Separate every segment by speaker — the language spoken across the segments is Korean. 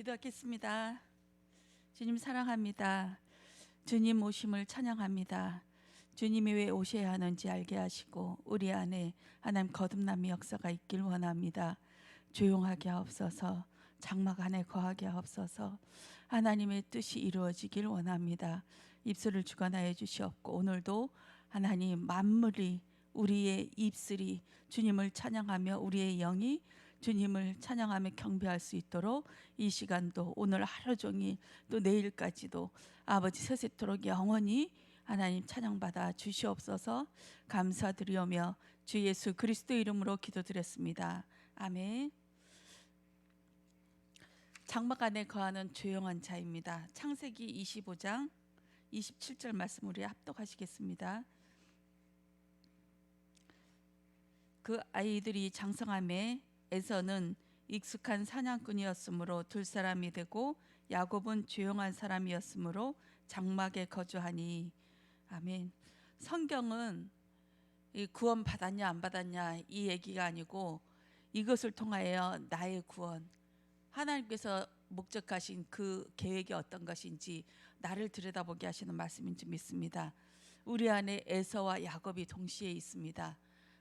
Speaker 1: 기도하겠습니다. 주님 사랑합니다. 주님 오심을 찬양합니다. 주님이 왜 오셔야 하는지 알게 하시고 우리 안에 하나님 거듭남의 역사가 있길 원합니다. 조용하게 하옵소서. 장막 안에 거하게 하옵소서. 하나님의 뜻이 이루어지길 원합니다. 입술을 주관하여 주시옵고 오늘도 하나님 만물이 우리의 입술이 주님을 찬양하며 우리의 영이 주님을 찬양하며 경배할 수 있도록 이 시간도 오늘 하루 종일 또 내일까지도 아버지 세세토록 영원히 하나님 찬양받아 주시옵소서 감사드리오며 주 예수 그리스도 이름으로 기도드렸습니다. 아멘. 장막 안에 거하는 조용한 자입니다. 창세기 25장 27절 말씀 우리 합독하시겠습니다. 그 아이들이 장성함에 에서는 익숙한 사냥꾼이었으므로 둘 사람이 되고 야곱은 조용한 사람이었으므로 장막에 거주하니 아멘. 성경은 이 구원 받았냐 안 받았냐 이 얘기가 아니고 이것을 통하여 나의 구원 하나님께서 목적하신 그 계획이 어떤 것인지 나를 들여다보게 하시는 말씀인 줄 믿습니다. 우리 안에 에서와 야곱이 동시에 있습니다.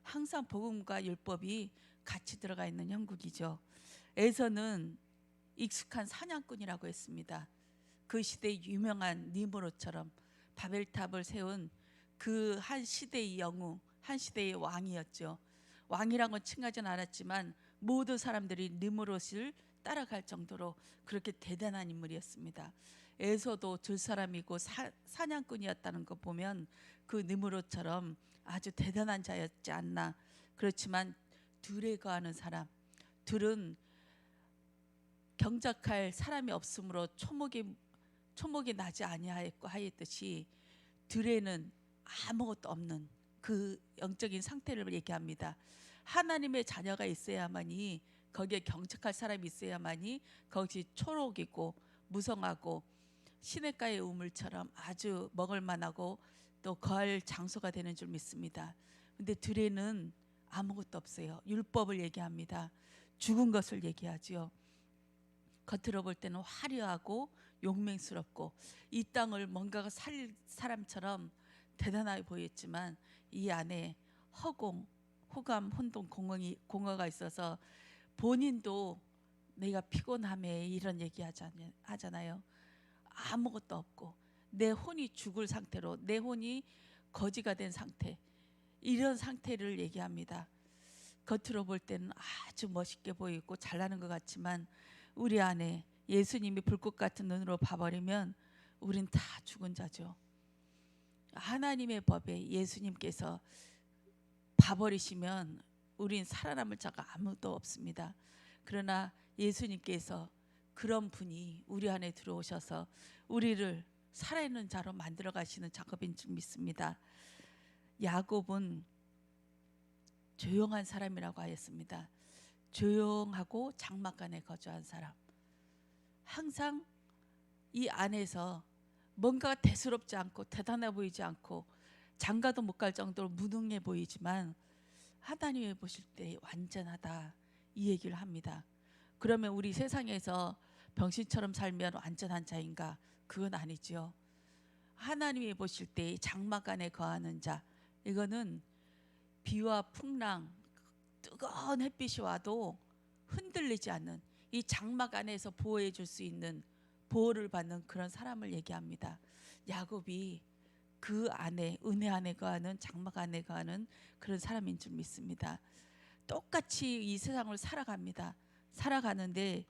Speaker 1: 항상 복음과 율법이 같이 들어가 있는 형국이죠. 에서는 익숙한 사냥꾼이라고 했습니다. 그 시대의 유명한 니무롯처럼 바벨탑을 세운 그 한 시대의 영웅, 한 시대의 왕이었죠. 건 칭하진 않았지만 모든 사람들이 니무롯을 따라갈 정도로 그렇게 대단한 인물이었습니다. 에서도 들 사람이고 사, 사냥꾼이었다는 거 보면 그 니무롯처럼 아주 대단한 자였지 않나. 그렇지만 둘에 거하는 사람, 둘은 경작할 사람이 없으므로 초목이 초목이 나지 아니하였고 하였듯이 들에는 아무것도 없는 그 영적인 상태를 얘기합니다. 하나님의 자녀가 있어야만이 거기에 경작할 사람이 있어야만이 거기 초록이고 무성하고 시냇가의 우물처럼 아주 먹을 만하고 또 거할 장소가 되는 줄 믿습니다. 근데 들에는 아무것도 없어요. 율법을 얘기합니다. 죽은 것을 얘기하지요. 겉으로 볼 때는 화려하고 용맹스럽고 이 땅을 뭔가가 살 사람처럼 대단하게 보였지만 이 안에 허공, 호감, 혼동, 공허이 공허가 있어서 본인도 내가 피곤함에 이런 얘기 하잖아요. 아무것도 없고 내 혼이 죽을 상태로 내 혼이 거지가 된 상태 이런 상태를 얘기합니다. 겉으로 볼 때는 아주 멋있게 보이고 잘나는 것 같지만 우리 안에 예수님이 불꽃 같은 눈으로 봐버리면 우린 다 죽은 자죠. 하나님의 법에 예수님께서 봐버리시면 우린 살아남을 자가 아무도 없습니다. 그러나 예수님께서 그런 분이 우리 안에 들어오셔서 우리를 살아있는 자로 만들어 가시는 작업인 줄 믿습니다. 야곱은 조용한 사람이라고 하였습니다. 조용하고 장막 안에 거주한 사람. 항상 이 안에서 뭔가 대수롭지 않고 대단해 보이지 않고 장가도 못 갈 정도로 무능해 보이지만 하나님이 보실 때 완전하다 이 얘기를 합니다. 그러면 우리 세상에서 병신처럼 살면 완전한 자인가? 그건 아니죠. 하나님이 보실 때 장막 안에 거하는 자 이거는 비와 풍랑 뜨거운 햇빛이 와도 흔들리지 않는 이 장막 안에서 보호해 줄 수 있는 보호를 받는 그런 사람을 얘기합니다. 야곱이 그 안에 은혜 안에 거하는 장막 안에 거하는 그런 사람인 줄 믿습니다. 똑같이 이 세상을 살아갑니다. 살아가는데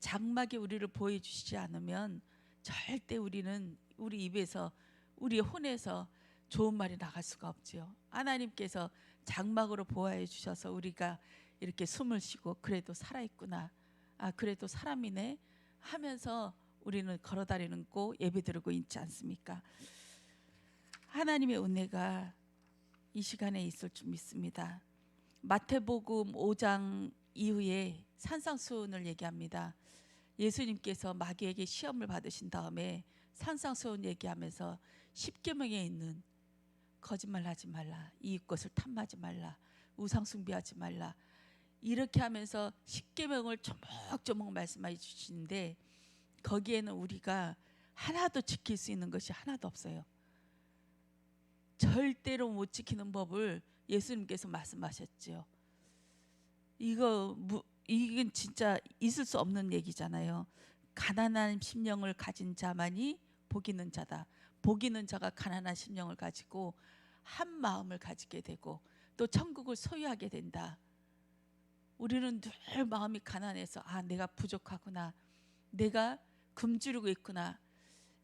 Speaker 1: 장막이 우리를 보여 주시지 않으면 절대 우리는 우리 입에서 우리 혼에서 좋은 말이 나갈 수가 없지요. 하나님께서 장막으로 보호해 주셔서 우리가 이렇게 숨을 쉬고 그래도 살아 있구나. 아 그래도 사람이네 하면서 우리는 걸어다니는 고 예배 드리고 있지 않습니까? 하나님의 은혜가 이 시간에 있을 줄 믿습니다. 마태복음 5장 이후에 산상수훈을 얘기합니다. 예수님께서 마귀에게 시험을 받으신 다음에 산상수훈 얘기하면서 십계명에 있는 거짓말하지 말라. 이웃 것을 탐하지 말라. 우상 숭배하지 말라. 이렇게 하면서 십계명을 조목조목 말씀해 주시는데 거기에는 우리가 하나도 지킬 수 있는 것이 하나도 없어요. 절대로 못 지키는 법을 예수님께서 말씀하셨죠. 이거 무, 이건 진짜 있을 수 없는 얘기잖아요. 가난한 심령을 가진 자만이 복 있는 자다. 복 있는 자가 가난한 심령을 가지고 한 마음을 가지게 되고 또 천국을 소유하게 된다. 우리는 늘 마음이 가난해서 아 내가 부족하구나. 내가 굶주리고 있구나.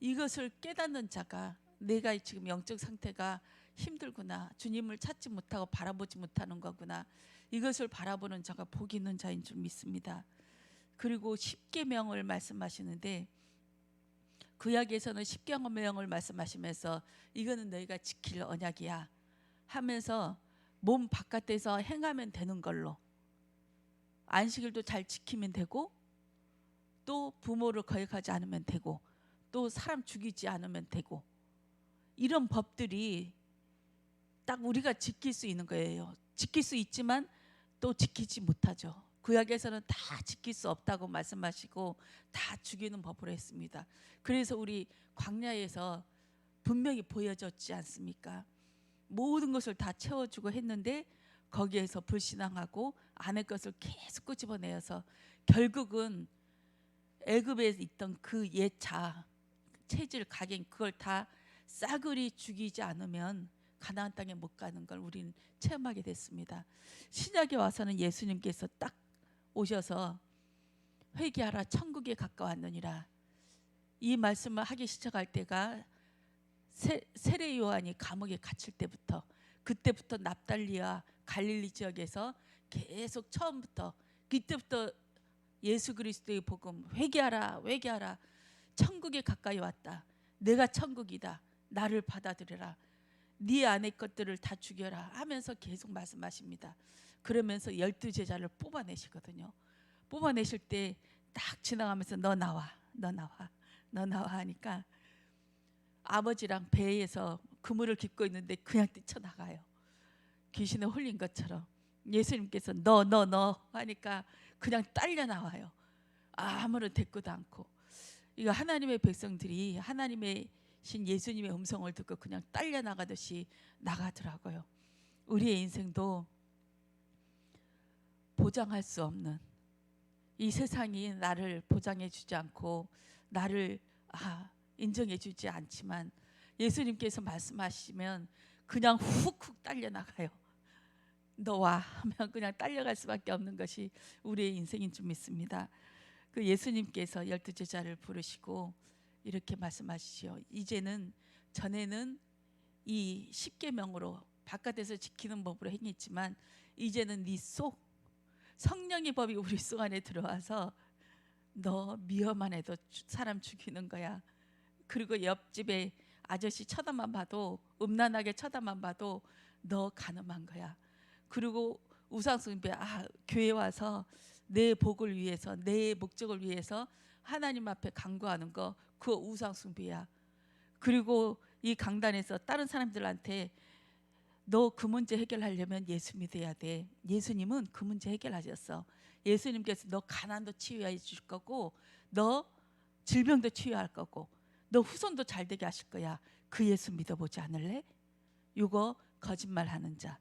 Speaker 1: 이것을 깨닫는 자가 내가 지금 영적 상태가 힘들구나. 주님을 찾지 못하고 바라보지 못하는 거구나. 이것을 바라보는 자가 복 있는 자인 줄 믿습니다. 그리고 십계명을 말씀하시는데 구약에서는 십계명을 말씀하시면서 이거는 너희가 지킬 언약이야 하면서 몸 바깥에서 행하면 되는 걸로 안식일도 잘 지키면 되고 또 부모를 거역하지 않으면 되고 또 사람 죽이지 않으면 되고 이런 법들이 딱 우리가 지킬 수 있는 거예요. 지킬 수 있지만 또 지키지 못하죠. 구약에서는 다 지킬 수 없다고 말씀하시고 다 죽이는 법으로 했습니다. 그래서 우리 광야에서 분명히 보여졌지 않습니까? 모든 것을 다 채워주고 했는데 거기에서 불신앙하고 안의 것을 계속 끄집어내어서 결국은 애굽에 있던 그 예차 체질 각인 그걸 다 싸그리 죽이지 않으면 가나안 땅에 못 가는 걸 우리는 체험하게 됐습니다. 신약에 와서는 예수님께서 딱 오셔서 회개하라 천국에 가까웠느니라. 이 말씀을 하기 시작할 때가 세, 세례 요한이 감옥에 갇힐 때부터 그때부터 납달리와 갈릴리 지역에서 계속 처음부터 그때부터 예수 그리스도의 복음 회개하라 회개하라 천국에 가까이 왔다. 내가 천국이다. 나를 받아들여라 네 안의 것들을 다 죽여라 하면서 계속 말씀하십니다. 그러면서 열두 제자를 뽑아내시거든요. 뽑아내실 때 딱 지나가면서 너 나와 너 나와 너 나와 하니까 아버지랑 배에서 그물을 깃고 있는데 그냥 뛰쳐나가요. 귀신에 홀린 것처럼 예수님께서 너 너 너 하니까 그냥 딸려 나와요. 아무런 대꾸도 않고. 이거 하나님의 백성들이 하나님의 신 예수님의 음성을 듣고 그냥 딸려 나가듯이 나가더라고요. 우리의 인생도 보장할 수 없는 이 세상이 나를 보장해 주지 않고 나를 아, 인정해 주지 않지만 예수님께서 말씀하시면 그냥 훅훅 딸려 나가요. 너와 하면 그냥 딸려갈 수밖에 없는 것이 우리의 인생인 줄 믿습니다. 그 예수님께서 열두 제자를 부르시고 이렇게 말씀하시죠. 이제는 전에는 이 십계명으로 바깥에서 지키는 법으로 행했지만 이제는 네 속 성령의 법이 우리 속 안에 들어와서 너 미워만 해도 주- 사람 죽이는 거야. 그리고 옆집에 아저씨 쳐다만 봐도 음란하게 쳐다만 봐도 너 가늠한 거야. 그리고 우상 숭배 아 교회 와서 내 복을 위해서 내 목적을 위해서 하나님 앞에 간구하는 거 그거 우상 숭배야. 그리고 이 강단에서 다른 사람들한테 너 그 문제 해결하려면 예수 믿어야 돼. 예수님은 그 문제 해결하셨어. 예수님께서 너 가난도 치유해 줄 거고 너 질병도 치유할 거고 너 후손도 잘 되게 하실 거야. 그 예수 믿어보지 않을래? 이거 거짓말하는 자.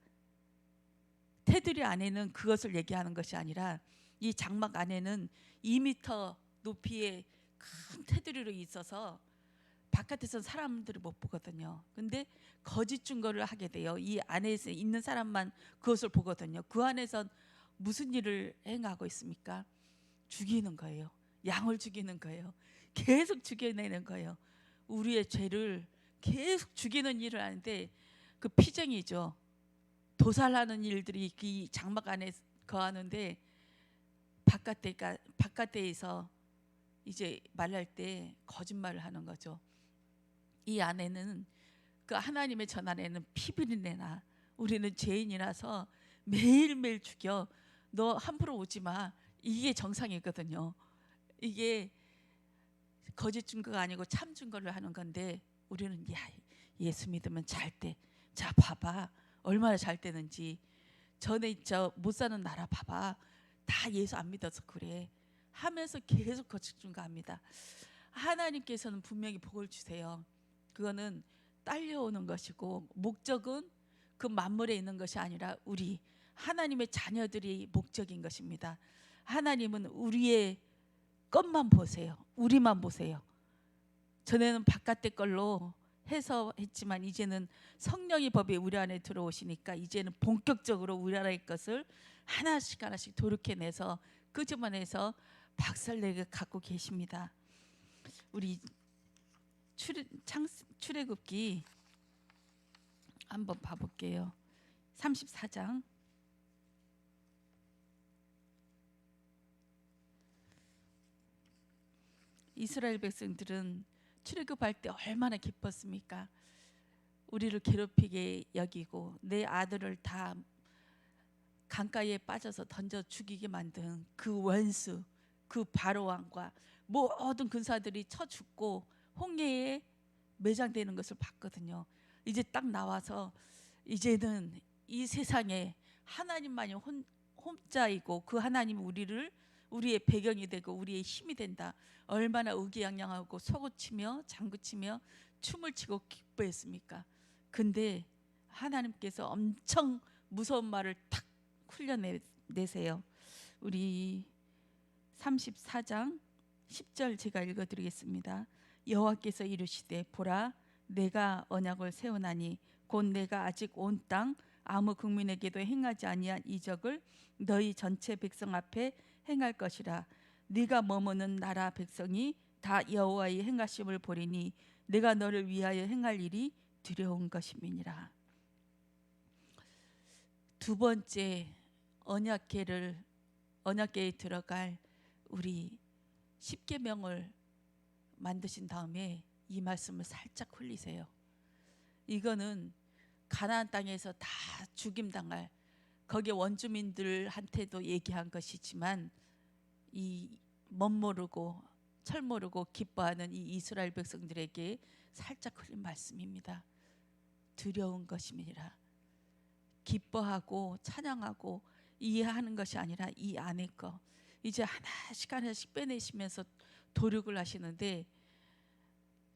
Speaker 1: 테두리 안에는 그것을 얘기하는 것이 아니라 이 장막 안에는 2미터 높이의 큰 테두리로 있어서 바깥에서 사람들을 못 보거든요. 근데 거짓 증거를 하게 돼요. 이 안에서 있는 사람만 그것을 보거든요. 그 안에서 무슨 일을 행하고 있습니까? 죽이는 거예요. 양을 죽이는 거예요. 계속 죽여내는 거예요. 우리의 죄를 계속 죽이는 일을 하는데 그 피쟁이죠. 도살하는 일들이 이 장막 안에 거하는데 바깥에가 바깥에서 이제 말할 때 거짓말을 하는 거죠. 이 안에는 그 하나님의 전 안에는 피비린내나. 우리는 죄인이라서 매일매일 죽여. 너 함부로 오지 마. 이게 정상이거든요. 이게 거짓 증거가 아니고 참 증거를 하는 건데 우리는 야 예수 믿으면 잘 때. 자 봐봐. 얼마나 잘 되는지. 전에 저 못 사는 나라 봐봐. 다 예수 안 믿어서 그래 하면서 계속 거칠 증가합니다. 하나님께서는 분명히 복을 주세요. 그거는 딸려오는 것이고 목적은 그 만물에 있는 것이 아니라 우리 하나님의 자녀들이 목적인 것입니다. 하나님은 우리의 것만 보세요. 우리만 보세요. 전에는 바깥의 걸로 해서 했지만 이제는 성령의 법이 우리 안에 들어오시니까 이제는 본격적으로 우리 안의 것을 하나씩 하나씩 도륙해내서 끄집어내서 박살내게 갖고 계십니다. 우리 출애, 창, 출애굽기 한번 봐볼게요. 34장 이스라엘 백성들은 출애굽할 때 얼마나 기뻤습니까? 우리를 괴롭히게 여기고 내 아들을 다 강가에 빠져서 던져 죽이게 만든 그 원수, 그 바로 왕과 모든 군사들이 쳐 죽고 홍해에 매장되는 것을 봤거든요. 이제 딱 나와서 이제는 이 세상에 하나님만이 혼, 혼자이고 그 하나님 우리를 우리의 배경이 되고 우리의 힘이 된다. 얼마나 의기양양하고 속고치며 장구치며 춤을 추고 기뻐했습니까? 근데 하나님께서 엄청 무서운 말을 탁 흘려내세요. 우리 34장 10절 제가 읽어 드리겠습니다. 여호와께서 이르시되 보라 내가 언약을 세우나니 곧 내가 아직 온 땅 아무 국민에게도 행하지 아니한 이적을 너희 전체 백성 앞에 행할 것이라 네가 머무는 나라 백성이 다 여호와의 행하심을 보리니 내가 너를 위하여 행할 일이 두려운 것임이니라. 두 번째 언약계를 언약계에 들어갈 우리 십계명을 만드신 다음에 이 말씀을 살짝 흘리세요. 이거는 가나안 땅에서 다 죽임 당할 거기 원주민들한테도 얘기한 것이지만 이 멋모르고 철모르고 기뻐하는 이 이스라엘 백성들에게 살짝 흘린 말씀입니다. 두려운 것임이라 기뻐하고 찬양하고 이해하는 것이 아니라 이 안에 거 이제 하나씩 하나씩 빼내시면서 도륙을 하시는데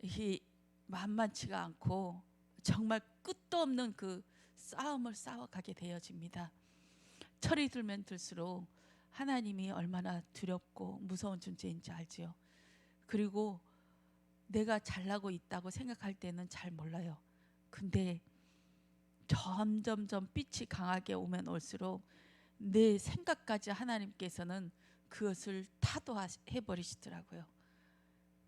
Speaker 1: 이 만만치가 않고 정말 끝도 없는 그 싸움을 싸워가게 되어집니다. 철이 들면 들수록 하나님이 얼마나 두렵고 무서운 존재인지 알지요. 그리고 내가 잘나고 있다고 생각할 때는 잘 몰라요. 근데 점점점 빛이 강하게 오면 올수록 내 생각까지 하나님께서는 그것을 타도해 버리시더라고요.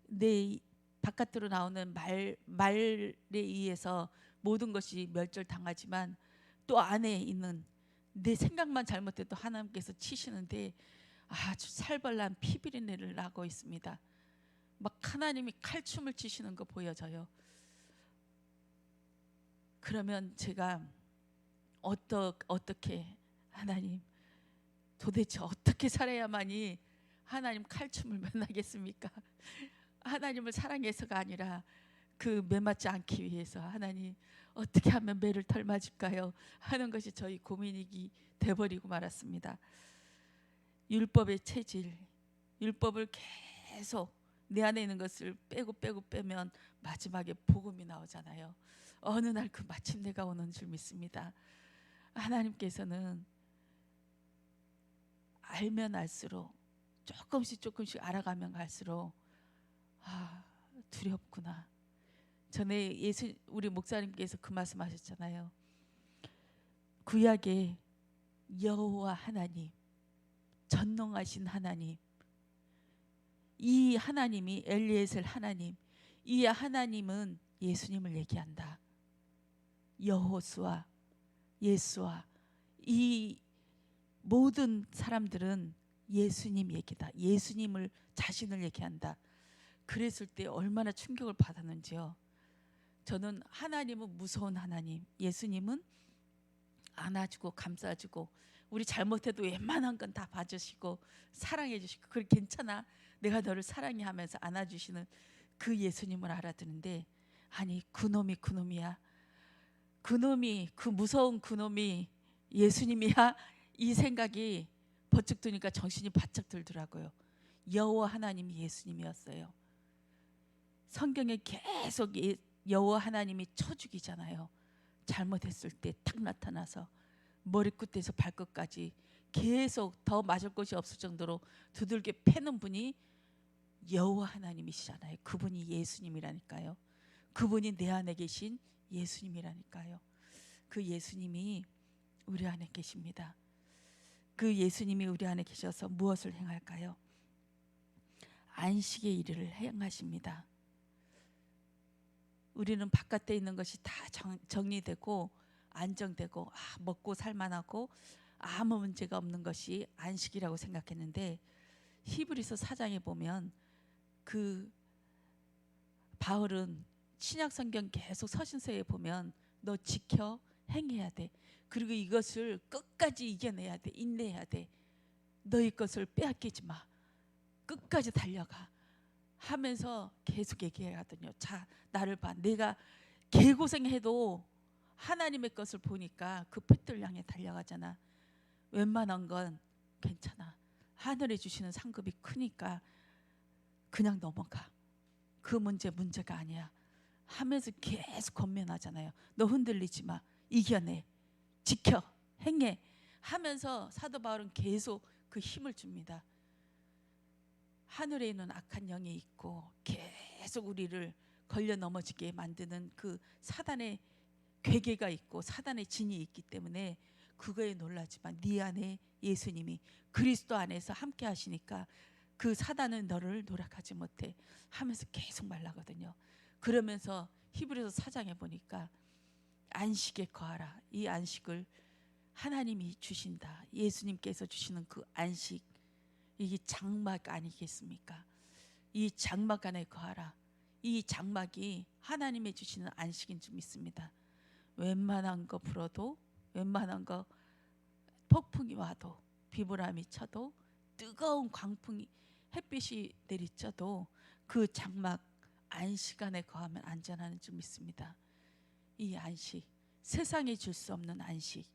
Speaker 1: 내 바깥으로 나오는 말 말에 의해서 모든 것이 멸절당하지만 또 안에 있는 내 생각만 잘못해도 하나님께서 치시는데 아주 살벌난 피비린내를 나고 있습니다. 막 하나님이 칼춤을 치시는 거 보여져요. 그러면 제가 어떠, 어떻게 하나님 도대체 어떻게 살아야만이 하나님 칼춤을 만나겠습니까? 하나님을 사랑해서가 아니라 그 매맞지 않기 위해서 하나님 어떻게 하면 매를 덜 맞을까요? 하는 것이 저희 고민이 돼버리고 말았습니다. 율법의 체질, 율법을 계속 내 안에 있는 것을 빼고 빼고 빼면 마지막에 복음이 나오잖아요. 어느 날 그 마침내가 오는 줄 믿습니다. 하나님께서는 알면 알수록 조금씩 조금씩 알아가면 갈수록 아 두렵구나. 전에 예수 우리 목사님께서 그 말씀하셨잖아요. 구약에 여호와 하나님 전능하신 하나님 이 하나님이 엘리에셀 하나님 이 하나님은 예수님을 얘기한다. 여호수아 예수와 이 모든 사람들은 예수님 얘기다. 예수님을 자신을 얘기한다. 그랬을 때 얼마나 충격을 받았는지요. 저는 하나님은 무서운 하나님, 예수님은 안아주고 감싸주고 우리 잘못해도 웬만한 건 다 봐주시고 사랑해 주시고 그래 괜찮아 내가 너를 사랑해 하면서 안아주시는 그 예수님을 알아듣는데 아니 그놈이 그놈이야 그놈이 그 무서운 그놈이 예수님이야 이 생각이 번쩍 드니까 정신이 바짝 들더라고요. 여호와 하나님이 예수님이었어요. 성경에 계속 예- 여호와 하나님이 쳐죽이잖아요. 잘못했을 때 탁 나타나서 머리끝에서 발끝까지 계속 더 맞을 것이 없을 정도로 두들겨 패는 분이 여호와 하나님이시잖아요. 그분이 예수님이라니까요. 그분이 내 안에 계신 예수님이라니까요. 그 예수님이 우리 안에 계십니다. 그 예수님이 우리 안에 계셔서 무엇을 행할까요? 안식의 일을 행하십니다. 우리는 바깥에 있는 것이 다 정, 정리되고 안정되고 아, 먹고 살만하고 아무 문제가 없는 것이 안식이라고 생각했는데 히브리서 4장에 보면 그 바울은 신약 성경 계속 서신서에 보면 너 지켜 행해야 돼. 그리고 이것을 끝까지 이겨내야 돼. 인내해야 돼. 너희 것을 빼앗기지 마. 끝까지 달려가. 하면서 계속 얘기하거든요. 자, 나를 봐. 내가 개고생해도 하나님의 것을 보니까 그 핏들 향해 달려가잖아. 웬만한 건 괜찮아. 하늘에 주시는 상급이 크니까 그냥 넘어가. 그 문제 문제가 아니야. 하면서 계속 건면하잖아요. 너 흔들리지 마. 이겨내. 지켜. 행해. 하면서 사도 바울은 계속 그 힘을 줍니다. 하늘에 있는 악한 영이 있고 계속 우리를 걸려 넘어지게 만드는 그 사단의 괴계가 있고 사단의 진이 있기 때문에 그거에 놀라지만 네 안에 예수님이 그리스도 안에서 함께 하시니까 그 사단은 너를 노력하지 못해 하면서 계속 말라거든요. 그러면서 히브리서 4장에 보니까 안식에 거하라. 이 안식을 하나님이 주신다. 예수님께서 주시는 그 안식 이게 장막 아니겠습니까? 이 장막 안에 거하라. 이 장막이 하나님의 주시는 안식인 줄 믿습니다. 웬만한 거 불어도 웬만한 거 폭풍이 와도 비바람이 쳐도 뜨거운 광풍이 햇빛이 내리쳐도 그 장막 안식 안에 거하면 안전하는 줄 믿습니다. 이 안식 세상에 줄수 없는 안식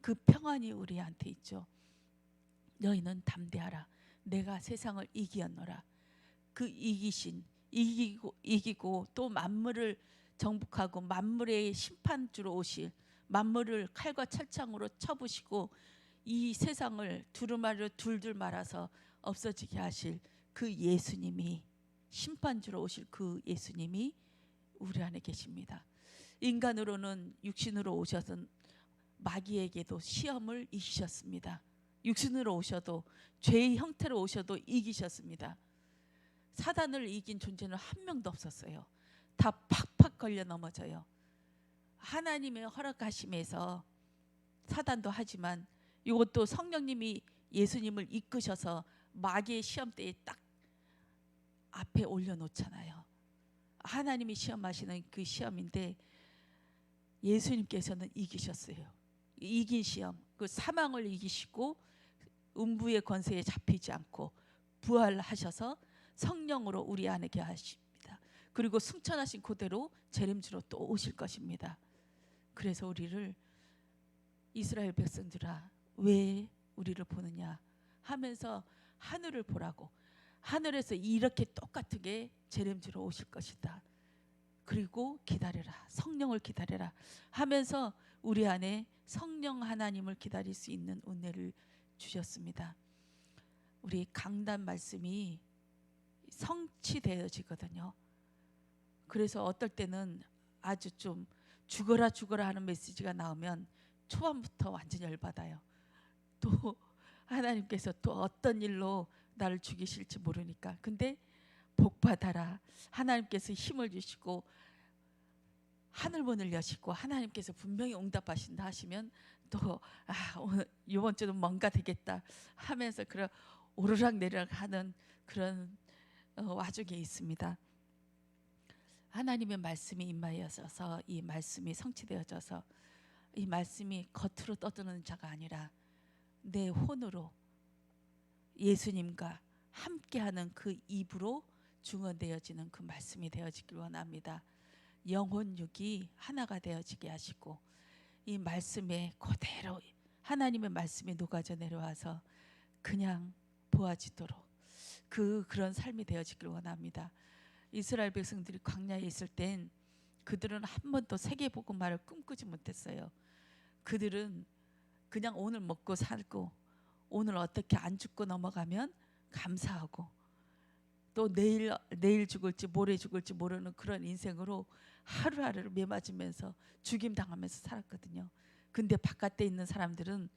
Speaker 1: 그 평안이 우리한테 있죠. 너희는 담대하라. 내가 세상을 이기었노라. 그 이기신 이기고 이기고 또 만물을 정복하고 만물의 심판주로 오실 만물을 칼과 철창으로 쳐부시고 이 세상을 두루마리로 둘둘 말아서 없어지게 하실 그 예수님이 심판주로 오실 그 예수님이 우리 안에 계십니다. 인간으로는 육신으로 오셔서 마귀에게도 시험을 이기셨습니다. 육신으로 오셔도 죄의 형태로 오셔도 이기셨습니다. 사단을 이긴 존재는 한 명도 없었어요. 다 팍팍 걸려 넘어져요. 하나님의 허락하심에서 사단도 하지만 이것도 성령님이 예수님을 이끄셔서 마귀의 시험대에 딱 앞에 올려놓잖아요. 하나님이 시험하시는 그 시험인데 예수님께서는 이기셨어요. 이긴 시험, 그 사망을 이기시고 음부의 권세에 잡히지 않고 부활하셔서 성령으로 우리 안에 계십니다. 그리고 승천하신 그대로 재림주로 또 오실 것입니다. 그래서 우리를 이스라엘 백성들아 왜 우리를 보느냐 하면서 하늘을 보라고 하늘에서 이렇게 똑같게 재림주로 오실 것이다. 그리고 기다려라 성령을 기다려라 하면서 우리 안에 성령 하나님을 기다릴 수 있는 은혜를 주셨습니다. 우리 강단 말씀이 성취되어지거든요. 그래서 어떨 때는 아주 좀 죽어라 죽어라 하는 메시지가 나오면 초반부터 완전 열받아요. 또 하나님께서 또 어떤 일로 나를 죽이실지 모르니까. 근데 복 받아라. 하나님께서 힘을 주시고 하늘 문을 여시고 하나님께서 분명히 응답하신다 하시면 또 아, 오늘 이번 주는 뭔가 되겠다 하면서 그런 오르락 내리락 하는 그런 어, 와중에 있습니다. 하나님의 말씀이 임하여서 이 말씀이 성취되어져서 이 말씀이 겉으로 떠드는 자가 아니라 내 혼으로 예수님과 함께하는 그 입으로 중언되어지는 그 말씀이 되어지길 원합니다. 영혼 육이 하나가 되어지게 하시고 이 말씀에 그대로 하나님의 말씀이 녹아져 내려와서 그냥 보아지도록 그 그런 삶이 되어지길 원합니다. 이스라엘 백성들이 광야에 있을 땐 그들은 한 번도 세계 복음화를 꿈꾸지 못했어요. 그들은 그냥 오늘 먹고 살고 오늘 어떻게 안 죽고 넘어가면 감사하고 또 내일 내일 죽을지 모레 죽을지 모르는 그런 인생으로 하루하루를 매맞으면서 죽임 당하면서 살았거든요. 근데 바깥에 있는 사람들은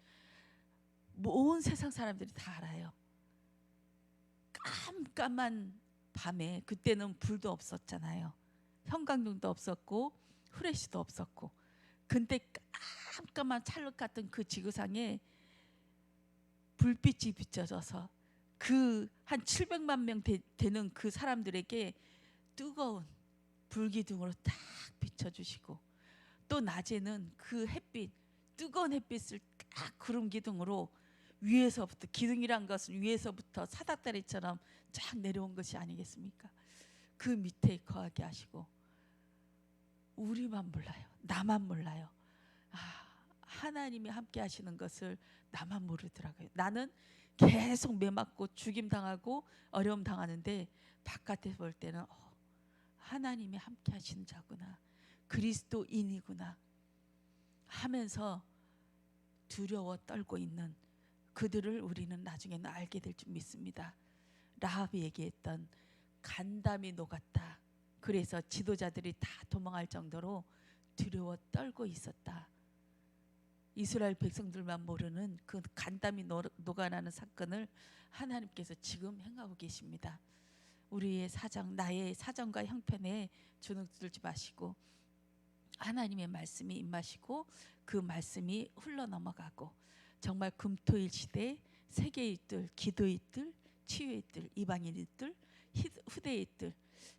Speaker 1: 온 세상 사람들이 다 알아요. 깜깜한 밤에 그때는 불도 없었잖아요. 형광등도 없었고 후레쉬도 없었고. 근데 깜깜한 찰흙 같은 그 지구상에 불빛이 비춰져서 그 한 700만 명 되, 되는 그 사람들에게 뜨거운 불기둥으로 딱 비춰주시고 또 낮에는 그 햇빛 뜨거운 햇빛을 딱 구름 기둥으로 위에서부터 기둥이란 것은 위에서부터 사닥다리처럼 쫙 내려온 것이 아니겠습니까? 그 밑에 거하게 하시고 우리만 몰라요. 나만 몰라요. 아, 하나님이 함께 하시는 것을 나만 모르더라고요. 나는 계속 매 맞고 죽임 당하고 어려움 당하는데 바깥에 볼 때는 어, 하나님이 함께 하시는 자구나. 그리스도인이구나. 하면서 두려워 떨고 있는 그들을 우리는 나중에는 알게 될 줄 믿습니다. 라합이 얘기했던 간담이 녹았다. 그래서 지도자들이 다 도망할 정도로 두려워 떨고 있었다. 이스라엘 백성들만 모르는 그 간담이 노- 녹아나는 사건을 하나님께서 지금 행하고 계십니다. 우리의 사정, 나의 사정과 형편에 주눅들지 마시고 하나님의 말씀이 임하시고 그 말씀이 흘러 넘어가고 정말 금토일 시대 세계의 뜰, 기도의 뜰, 치유의 뜰, 이방인의 뜰, 히- 후대의 뜰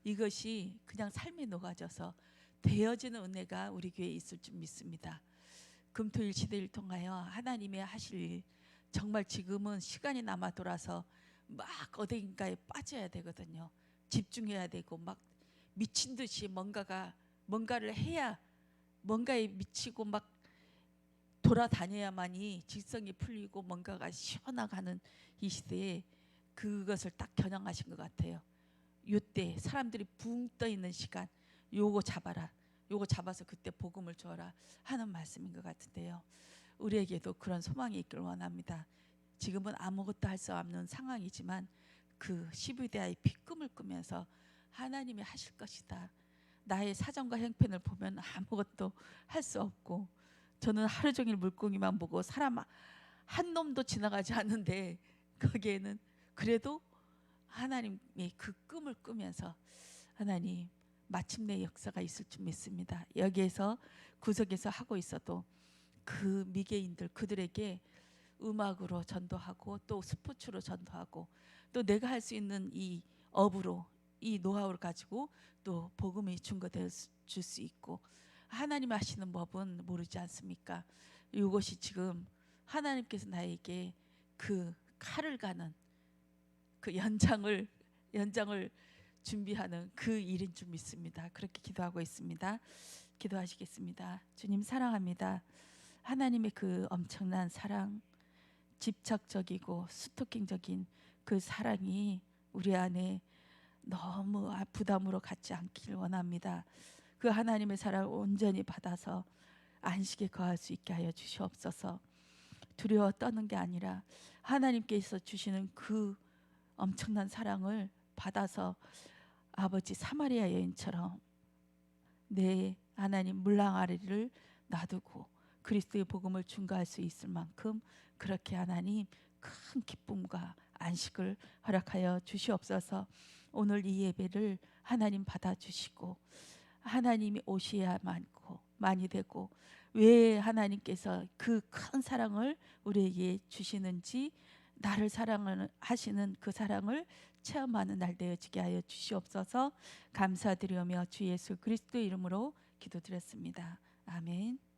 Speaker 1: 이것이 그냥 삶에 녹아져서 되어지는 은혜가 우리 교회에 있을 줄 믿습니다. 금토일 시대를 통하여 하나님의 하실 일 정말 지금은 시간이 남아 돌아서 막 어딘가에 빠져야 되거든요. 집중해야 되고 막 미친 듯이 뭔가가 뭔가를 해야 뭔가에 미치고 막 돌아다녀야만이 직성이 풀리고 뭔가가 시원하가는 이 시대에 그것을 딱 겨냥하신 것 같아요. 요때 사람들이 붕 떠 있는 시간 요거 잡아라. 요거 잡아서 그때 복음을 줘라 하는 말씀인 것 같은데요. 우리에게도 그런 소망이 있길 원합니다. 지금은 아무것도 할 수 없는 상황이지만 그 시부대의 빛금을 꾸면서 하나님이 하실 것이다. 나의 사정과 형편을 보면 아무것도 할 수 없고 저는 하루 종일 물고기만 보고 사람 한 놈도 지나가지 않는데 거기에는 그래도 하나님이 그 꿈을 꾸면서 하나님 마침내 역사가 있을 줄 믿습니다. 여기에서 구석에서 하고 있어도 그 미개인들 그들에게 음악으로 전도하고 또 스포츠로 전도하고 또 내가 할 수 있는 이 업으로 이 노하우를 가지고 또 복음이 증거될 줄 수 있고 하나님 하시는 법은 모르지 않습니까? 이것이 지금 하나님께서 나에게 그 칼을 가는 그 연장을 연장을 준비하는 그 일인 줄 믿습니다. 그렇게 기도하고 있습니다. 기도하시겠습니다. 주님 사랑합니다. 하나님의 그 엄청난 사랑, 집착적이고 스토킹적인 그 사랑이 우리 안에 너무 아- 부담으로 갖지 않길 원합니다. 그 하나님의 사랑을 온전히 받아서 안식에 거할 수 있게 하여 주시옵소서. 두려워 떠는 게 아니라 하나님께서 주시는 그 엄청난 사랑을 받아서 아버지 사마리아 여인처럼 내 하나님 물랑 아래를 놔두고 그리스도의 복음을 증거할 수 있을 만큼 그렇게 하나님 큰 기쁨과 안식을 허락하여 주시옵소서. 오늘 이 예배를 하나님 받아 주시고 하나님이 오셔야 많고 많이 되고 왜 하나님께서 그 큰 사랑을 우리에게 주시는지 나를 사랑하시는 그 사랑을 체험하는 날 되어지게 하여 주시옵소서 감사드리며 주 예수 그리스도 이름으로 기도드렸습니다. 아멘.